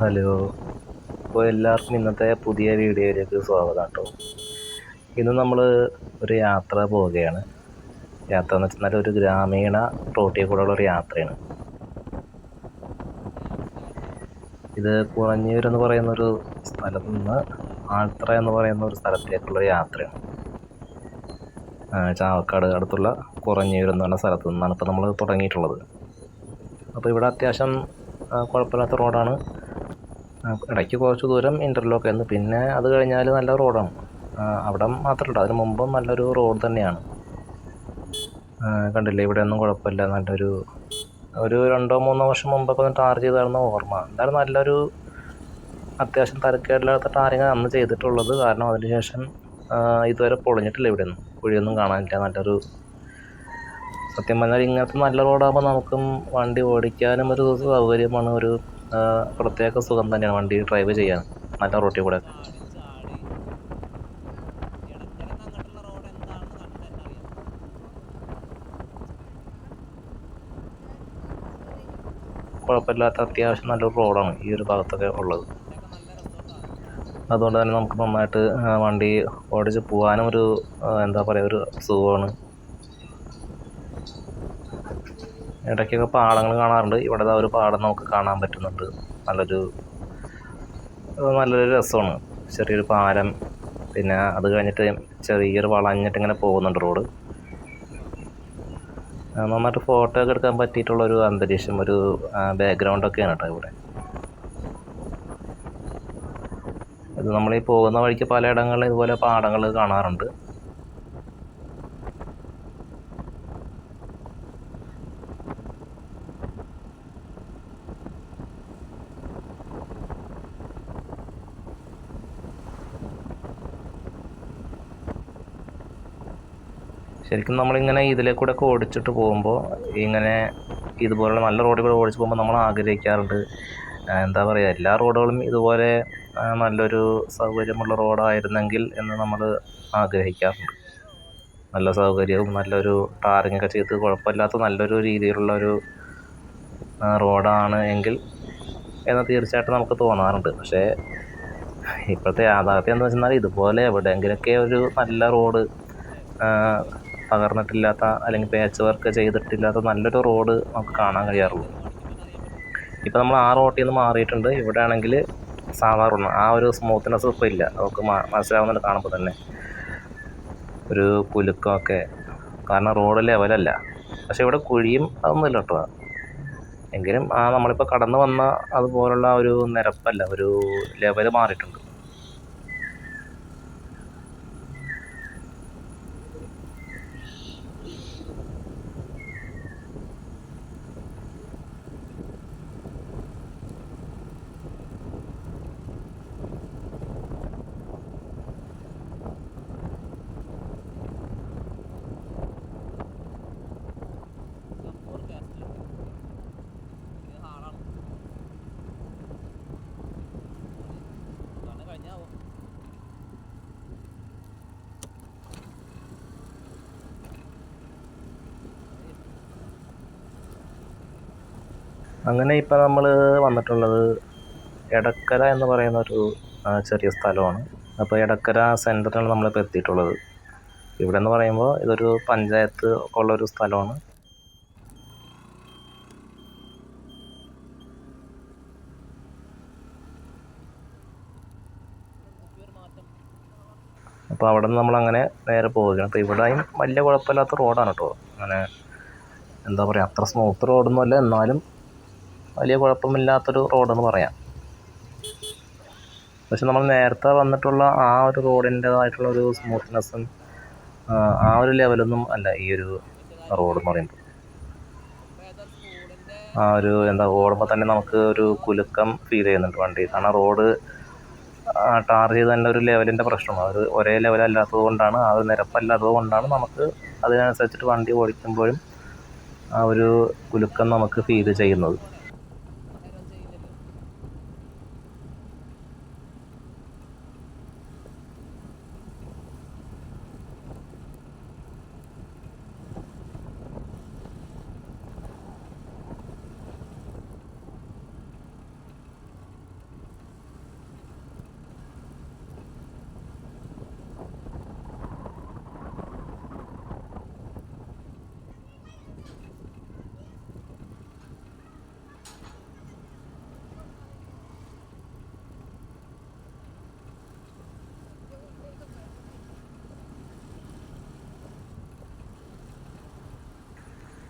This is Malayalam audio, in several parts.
ഹലോ. അപ്പോൾ എല്ലാവർക്കും ഇന്നത്തെ പുതിയ വീഡിയോയിലേക്ക് സ്വാഗതം കേട്ടോ ഇന്ന് നമ്മൾ ഒരു യാത്ര പോവുകയാണ്. യാത്ര എന്ന് വെച്ചാൽ ഒരു ഗ്രാമീണ റോട്ടിൽ കൂടെയുള്ള ഒരു യാത്രയാണ്. ഇത് കുറഞ്ഞൂർ എന്ന് പറയുന്ന ഒരു സ്ഥലത്ത് നിന്ന് ആൾത്ര എന്ന് പറയുന്ന ഒരു സ്ഥലത്തേക്കുള്ള യാത്രയാണ്. ചാവക്കാട് അടുത്തുള്ള കുറഞ്ഞൂർ എന്ന് പറഞ്ഞ സ്ഥലത്ത് നിന്നാണ് ഇപ്പോൾ നമ്മൾ തുടങ്ങിയിട്ടുള്ളത്. അപ്പോൾ ഇവിടെ അത്യാവശ്യം കുഴപ്പമില്ലാത്ത റോഡാണ്. ഇടയ്ക്ക് കുറച്ച് ദൂരം ഇന്റർലോക്ക് ആയിരുന്നു. പിന്നെ അത് കഴിഞ്ഞാൽ നല്ല റോഡാണ്. അവിടെ മാത്രമല്ല അതിന് മുമ്പും നല്ലൊരു റോഡ് തന്നെയാണ്. കണ്ടില്ലേ ഇവിടെ ഒന്നും കുഴപ്പമില്ല. നല്ലൊരു ഒരു രണ്ടോ മൂന്നോ വർഷം മുമ്പൊക്കെ ഒന്ന് ടാർ ചെയ്തായിരുന്ന ഓർമ്മ. എന്തായാലും നല്ലൊരു അത്യാവശ്യം തരക്കേടില്ലാത്ത ടാറിങ് അന്ന് ചെയ്തിട്ടുള്ളത്. കാരണം അതിനുശേഷം ഇതുവരെ പൊളിഞ്ഞിട്ടില്ല ഇവിടെ ഒന്നും കുഴിയൊന്നും കാണാനില്ല. നല്ലൊരു സത്യം പറഞ്ഞാൽ ഇങ്ങനത്തെ നല്ല റോഡാകുമ്പോൾ നമുക്കും വണ്ടി ഓടിക്കാനും ഒരു സൗകര്യമാണ് ഒരു പ്രത്യേക സുഖം തന്നെയാണ് വണ്ടി ഡ്രൈവ് ചെയ്യാൻ. നല്ല റോട്ടിൽ കൂടെ. കുഴപ്പമില്ലാത്ത അത്യാവശ്യം നല്ലൊരു റോഡാണ് ഈ ഒരു ഭാഗത്തൊക്കെ ഉള്ളത്. അതുകൊണ്ട് തന്നെ നമുക്ക് നന്നായിട്ട് വണ്ടി ഓടിച്ച് പോകാനും ഒരു എന്താ പറയുക ഒരു സുഖമാണ്. ഇടയ്ക്കൊക്കെ പാടങ്ങൾ കാണാറുണ്ട്. ഇവിടെ ഒരു പാടം നമുക്ക് കാണാൻ പറ്റുന്നുണ്ട്. നല്ലൊരു നല്ലൊരു രസമാണ്. ചെറിയൊരു പാലം പിന്നെ അത് കഴിഞ്ഞിട്ട് ചെറിയൊരു വളഞ്ഞിട്ട് ഇങ്ങനെ പോകുന്നുണ്ട് റോഡ്. നന്നായിട്ട് ഫോട്ടോ ഒക്കെ എടുക്കാൻ പറ്റിയിട്ടുള്ളൊരു അന്തരീക്ഷം ഒരു ബാക്ക്ഗ്രൗണ്ടൊക്കെയാണ് കേട്ടോ ഇവിടെ. ഇത് നമ്മൾ ഈ പോകുന്ന വഴിക്ക് പലയിടങ്ങളിലും ഇതുപോലെ പാടങ്ങൾ കാണാറുണ്ട്. ശരിക്കും നമ്മളിങ്ങനെ ഇതിലെ കൂടെ ഒക്കെ ഓടിച്ചിട്ട് പോകുമ്പോൾ ഇങ്ങനെ ഇതുപോലുള്ള നല്ല റോഡിൽ കൂടെ ഓടിച്ച് പോകുമ്പോൾ നമ്മൾ ആഗ്രഹിക്കാറുണ്ട്. എന്താ പറയുക എല്ലാ റോഡുകളും ഇതുപോലെ നല്ലൊരു സൗകര്യമുള്ള റോഡായിരുന്നെങ്കിൽ എന്ന് നമ്മൾ ആഗ്രഹിക്കാറുണ്ട്. നല്ല സൗകര്യവും നല്ലൊരു ടാറിങ് ഒക്കെ ചെയ്ത് കുഴപ്പമില്ലാത്ത നല്ലൊരു രീതിയിലുള്ള ഒരു റോഡാണ് എങ്കിൽ എന്ന് തീർച്ചയായിട്ടും നമുക്ക് തോന്നാറുണ്ട്. പക്ഷേ ഇപ്പോഴത്തെ യാഥാർത്ഥ്യം എന്ന് വെച്ചാൽ ഇതുപോലെ എവിടെയെങ്കിലുമൊക്കെ ഒരു നല്ല റോഡ് തകർന്നിട്ടില്ലാത്ത അല്ലെങ്കിൽ പാച്ച് വർക്ക് ചെയ്തിട്ടില്ലാത്ത നല്ലൊരു റോഡ് നമുക്ക് കാണാൻ കഴിയാറുള്ളൂ. ഇപ്പോൾ നമ്മൾ ആ റോട്ടിൽ നിന്ന് മാറിയിട്ടുണ്ട്. ഇവിടെ ആണെങ്കിൽ സാധാരണ ആ ഒരു സ്മൂത്ത്നെസ് ഇപ്പോൾ ഇല്ല. നമുക്ക് മനസ്സിലാവുന്നുണ്ട് കാണുമ്പോൾ തന്നെ. ഒരു കുലുക്കമൊക്കെ. കാരണം റോഡ് ലെവലല്ല പക്ഷേ ഇവിടെ കുഴിയും അതൊന്നുമില്ല കേട്ടോ. എങ്കിലും ആ നമ്മളിപ്പോൾ കടന്നു വന്ന അതുപോലുള്ള ഒരു നിരപ്പല്ല. ഒരു ലെവൽ മാറിയിട്ടുണ്ട്. അങ്ങനെ ഇപ്പം നമ്മൾ വന്നിട്ടുള്ളത് എടക്കര എന്ന് പറയുന്ന ഒരു ചെറിയ സ്ഥലമാണ്. അപ്പോൾ എടക്കര സെന്ററിലാണ് നമ്മളിപ്പോൾ എത്തിയിട്ടുള്ളത്. ഇവിടെ എന്ന് പറയുമ്പോൾ ഇതൊരു പഞ്ചായത്ത് ഉള്ളൊരു സ്ഥലമാണ്. അപ്പോൾ അവിടെ നിന്ന് നമ്മളങ്ങനെ നേരെ പോവുകയാണ്. അപ്പോൾ ഇവിടെയും വലിയ കുഴപ്പമില്ലാത്ത റോഡാണ് കേട്ടോ അങ്ങനെ എന്താ പറയുക അത്ര സ്മൂത്ത് റോഡൊന്നുമല്ല എന്നാലും വലിയ കുഴപ്പമില്ലാത്തൊരു റോഡെന്ന് പറയാം. പക്ഷെ നമ്മൾ നേരത്തെ വന്നിട്ടുള്ള ആ ഒരു റോഡിന്റേതായിട്ടുള്ള ഒരു സ്മൂത്ത്നെസ്സും ആ ഒരു ലെവലൊന്നും അല്ല ഈ ഒരു റോഡ് എന്ന് പറയുമ്പോൾ ആ ഒരു എന്താ ഓടുമ്പോൾ തന്നെ നമുക്ക് ഒരു കുലുക്കം ഫീൽ ചെയ്യുന്നുണ്ട് വണ്ടി. കാരണം റോഡ് ടാർ ചെയ്ത് തന്നെ ഒരു ലെവലിന്റെ പ്രശ്നമാണ്. അത് ഒരേ ലെവലല്ലാത്തത് കൊണ്ടാണ് ആ ഒരു നിരപ്പല്ലാത്തത് കൊണ്ടാണ് നമുക്ക് അതിനനുസരിച്ചിട്ട് വണ്ടി ഓടിക്കുമ്പോഴും ആ ഒരു കുലുക്കം നമുക്ക് ഫീൽ ചെയ്യുന്നത്.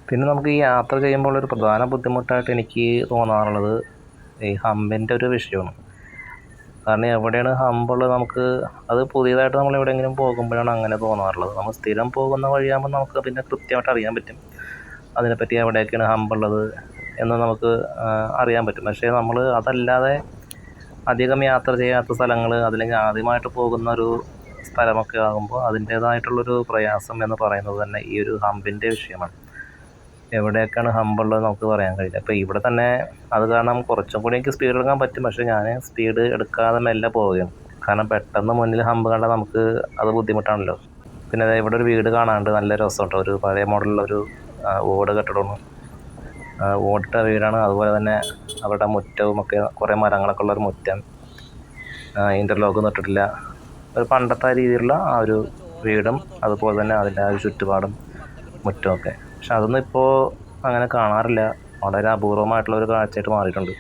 പിന്നെ നമുക്ക് ഈ യാത്ര ചെയ്യുമ്പോൾ ഒരു പ്രധാന ബുദ്ധിമുട്ടായിട്ട് എനിക്ക് തോന്നാറുള്ളത് ഈ ഹമ്പിന്റെ ഒരു വിഷയമാണ്. കാരണം എവിടെയാണ് ഹമ്പുള്ളത് നമുക്ക് അത് പുതിയതായിട്ട് നമ്മൾ എവിടെയെങ്കിലും പോകുമ്പോഴാണ് അങ്ങനെ തോന്നാറുള്ളത്. നമ്മൾ സ്ഥിരം പോകുന്ന വഴിയാകുമ്പോൾ നമുക്ക് പിന്നെ കൃത്യമായിട്ട് അറിയാൻ പറ്റും. അതിനെപ്പറ്റി എവിടെയൊക്കെയാണ് ഹമ്പുള്ളത് എന്ന് നമുക്ക് അറിയാൻ പറ്റും. പക്ഷേ നമ്മൾ അതല്ലാതെ അധികം യാത്ര ചെയ്യാത്ത സ്ഥലങ്ങൾ അതില്ലെങ്കിൽ ആദ്യമായിട്ട് പോകുന്ന ഒരു സ്ഥലമൊക്കെ ആകുമ്പോൾ അതിന്റേതായിട്ടുള്ളൊരു പ്രയാസം എന്ന് പറയുന്നത് തന്നെ ഈ ഒരു ഹമ്പിന്റെ വിഷയമാണ്. എവിടെയൊക്കെയാണ് ഹമ്പുള്ളത് നമുക്ക് പറയാൻ കഴിയില്ല. അപ്പോൾ ഇവിടെ തന്നെ അത് കാരണം കുറച്ചും കൂടി എനിക്ക് സ്പീഡ് എടുക്കാൻ പറ്റും. പക്ഷേ ഞാൻ സ്പീഡ് എടുക്കാതെ മെല്ലെ പോവുകയാണ്. കാരണം പെട്ടെന്ന് മുന്നിൽ ഹമ്പ് കണ്ടാൽ നമുക്ക് അത് ബുദ്ധിമുട്ടാണല്ലോ. പിന്നെ ഇവിടെ ഒരു വീട് കാണാണ്ട് നല്ല രസമുണ്ട്. ഒരു പഴയ മോഡലുള്ള ഒരു ഓട് കെട്ടിടമാണ്. ഓടിട്ട വീടാണ്. അതുപോലെ തന്നെ അവരുടെ മുറ്റവും ഒക്കെ കുറേ മരങ്ങളൊക്കെ ഉള്ള ഒരു മുറ്റം. ഇന്റർലോക്ക് ഇട്ടിട്ടില്ല. ഒരു പണ്ടത്തെ രീതിയിലുള്ള ആ ഒരു വീടും അതുപോലെ തന്നെ അതിന്റെ ആ ഒരു ചുറ്റുപാടും മുറ്റമൊക്കെ പക്ഷെ അതൊന്നും ഇപ്പോൾ അങ്ങനെ കാണാറില്ല. വളരെ അപൂർവമായിട്ടുള്ള ഒരു കാഴ്ചയായിട്ട് മാറിയിട്ടുണ്ട്.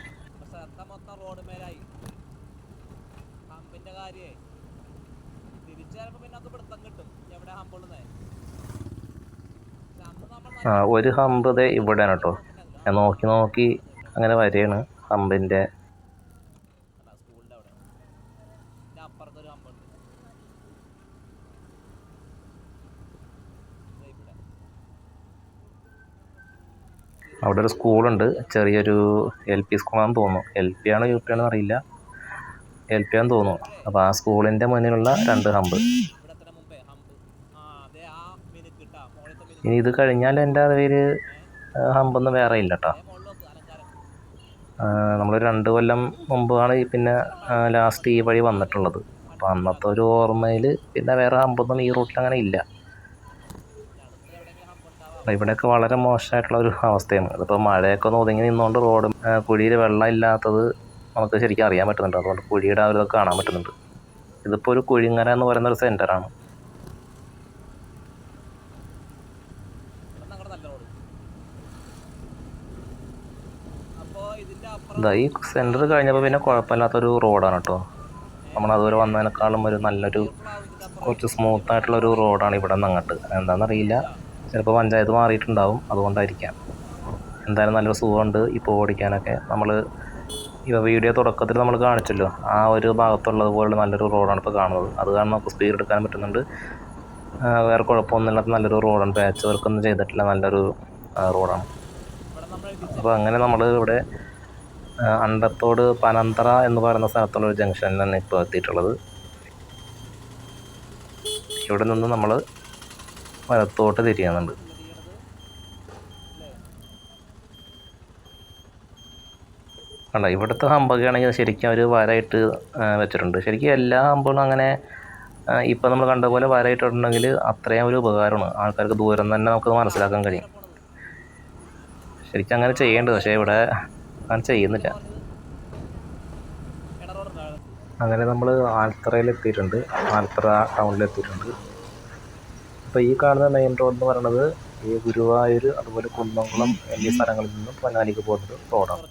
ആ, ഒരു ഹമ്പ് ദേ ഇവിടെയാണ് കേട്ടോ ഞാൻ നോക്കി നോക്കി അങ്ങനെ വരെയാണ് ഹമ്പിന്റെ ദേ ഇവിടെ അവിടെ ഒരു സ്കൂളുണ്ട്. ചെറിയൊരു എൽ പി സ്കൂളാണെന്ന് തോന്നുന്നു. എൽ പി ആണോ യു പി ആണോ അറിയില്ല എൽ പി ആണെന്ന് തോന്നുന്നു. അപ്പോൾ ആ സ്കൂളിന്റെ മുന്നിലുള്ള രണ്ട് ഹമ്പ്. ഇനി ഇത് കഴിഞ്ഞാൽ എന്റെ അറിവിൽ ഹമ്പൊന്നും വേറെ ഇല്ല കേട്ടോ നമ്മൾ രണ്ട് കൊല്ലം മുമ്പാണ് പിന്നെ ലാസ്റ്റ് ഈ വഴി വന്നിട്ടുള്ളത്. അപ്പോൾ അന്നത്തെ ഒരു ഓർമ്മയിൽ പിന്നെ വേറെ ഹമ്പൊന്നും ഈ റൂട്ടിൽ അങ്ങനെ ഇല്ല. അപ്പോൾ ഇവിടെയൊക്കെ വളരെ മോശമായിട്ടുള്ള ഒരു അവസ്ഥയാണ്. അതിപ്പോൾ മഴയൊക്കെ ഒന്ന് ഒതുങ്ങി നിന്നുകൊണ്ട് റോഡ് കുഴിയിൽ വെള്ളം ഇല്ലാത്തത് നമുക്ക് ശരിക്കും അറിയാൻ പറ്റുന്നുണ്ട്. അതുകൊണ്ട് കുഴിയുടെ ആ ഒരു ഇതൊക്കെ കാണാൻ പറ്റുന്നുണ്ട്. ഇതിപ്പോൾ ഒരു കുഴിങ്ങര എന്ന് പറയുന്ന ഒരു സെന്ററാണ് അപ്പോ ഈ സെന്റർ കഴിഞ്ഞപ്പോൾ പിന്നെ കുഴപ്പമില്ലാത്തൊരു റോഡാണ് കേട്ടോ. നമ്മൾ അതുവരെ വന്നതിനേക്കാളും ഒരു നല്ലൊരു കുറച്ച് സ്മൂത്ത് ആയിട്ടുള്ള ഒരു റോഡാണ് ഇവിടെ നിന്ന് അങ്ങോട്ട്. എന്താണെന്നറിയില്ല. ചിലപ്പോൾ പഞ്ചായത്ത് മാറിയിട്ടുണ്ടാവും. അതുകൊണ്ടായിരിക്കാം. എന്തായാലും നല്ലൊരു സുഖമുണ്ട് ഇപ്പോൾ ഓടിക്കാനൊക്കെ. നമ്മൾ ഇപ്പോൾ വീഡിയോ തുടക്കത്തിൽ നമ്മൾ കാണിച്ചല്ലോ. ആ ഒരു ഭാഗത്തുള്ളത് പോലുള്ള നല്ലൊരു റോഡാണ് ഇപ്പോൾ കാണുന്നത്. അത് കാരണം നമുക്ക് സ്പീഡ് എടുക്കാൻ പറ്റുന്നുണ്ട്. വേറെ കുഴപ്പമൊന്നുമില്ലാത്ത നല്ലൊരു റോഡാണ്. പാച്ച് വർക്കൊന്നും ചെയ്തിട്ടില്ല. നല്ലൊരു റോഡാണ്. അപ്പോൾ അങ്ങനെ നമ്മൾ ഇവിടെ അണ്ടത്തോട് പനന്തറ എന്ന് പറയുന്ന സ്ഥലത്തുള്ള ഒരു ജംഗ്ഷനിലാണ് ഇപ്പോൾ എത്തിയിട്ടുള്ളത്. ഇവിടെ നിന്ന് നമ്മൾ വലത്തോട്ട് തിരിയുന്നുണ്ട് കണ്ട ഇവിടുത്തെ ഹമ്പൊക്കെ ആണെങ്കിൽ ശരിക്കും അവർ വരയിട്ട് വെച്ചിട്ടുണ്ട്. ശരിക്കും എല്ലാ ഹമ്പുകളും അങ്ങനെ ഇപ്പം നമ്മൾ കണ്ട പോലെ വരയിട്ടുണ്ടെങ്കിൽ അത്രയും ഒരു ഉപകാരമാണ്. ആൾക്കാർക്ക് ദൂരം തന്നെ നമുക്ക് മനസ്സിലാക്കാൻ കഴിയും. ശരിക്കും അങ്ങനെ ചെയ്യേണ്ടത് പക്ഷേ ഇവിടെ അങ്ങനെ ചെയ്യുന്നില്ല. അങ്ങനെ നമ്മൾ ആൽത്തറയിൽ എത്തിയിട്ടുണ്ട് ആൽത്തറ ടൗണിൽ എത്തിയിട്ടുണ്ട് അപ്പോൾ ഈ കാണുന്ന മെയിൻ റോഡ് എന്ന് പറയുന്നത് ഈ ഗുരുവായൂർ അതുപോലെ കുന്നംകുളം എന്നീ സ്ഥലങ്ങളിൽ നിന്നും പൊന്നാനിക്ക് പോകുന്നത് റോഡാണ്